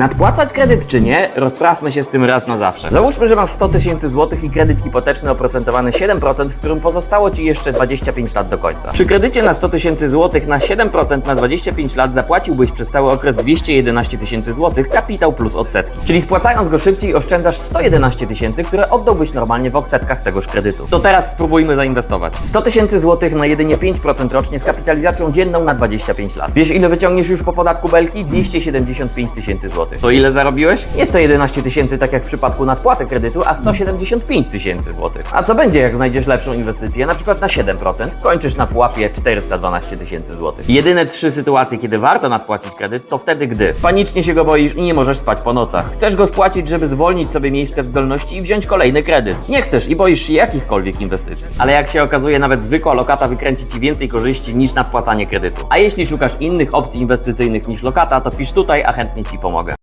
Nadpłacać kredyt czy nie? Rozprawmy się z tym raz na zawsze. Załóżmy, że masz 100 tysięcy złotych i kredyt hipoteczny oprocentowany 7%, w którym pozostało Ci jeszcze 25 lat do końca. Przy kredycie na 100 tysięcy złotych na 7% na 25 lat zapłaciłbyś przez cały okres 211 tysięcy złotych kapitał plus odsetki. Czyli spłacając go szybciej oszczędzasz 111 tysięcy, które oddałbyś normalnie w odsetkach tegoż kredytu. To teraz spróbujmy zainwestować. 100 tysięcy złotych na jedynie 5% rocznie z kapitalizacją dzienną na 25 lat. Wiesz ile wyciągniesz już po podatku belki? 275 tysięcy złotych. To ile zarobiłeś? Jest to 11 tysięcy, tak jak w przypadku nadpłaty kredytu, a 175 tysięcy złotych. A co będzie, jak znajdziesz lepszą inwestycję, na przykład na 7%, kończysz na pułapie 412 tysięcy złotych. Jedyne trzy sytuacje, kiedy warto nadpłacić kredyt, to wtedy, gdy panicznie się go boisz i nie możesz spać po nocach. Chcesz go spłacić, żeby zwolnić sobie miejsce w zdolności i wziąć kolejny kredyt. Nie chcesz i boisz się jakichkolwiek inwestycji. Ale jak się okazuje, nawet zwykła lokata wykręci Ci więcej korzyści niż nadpłacanie kredytu. A jeśli szukasz innych opcji inwestycyjnych niż lokata, to pisz tutaj, a chętnie Ci pomogę.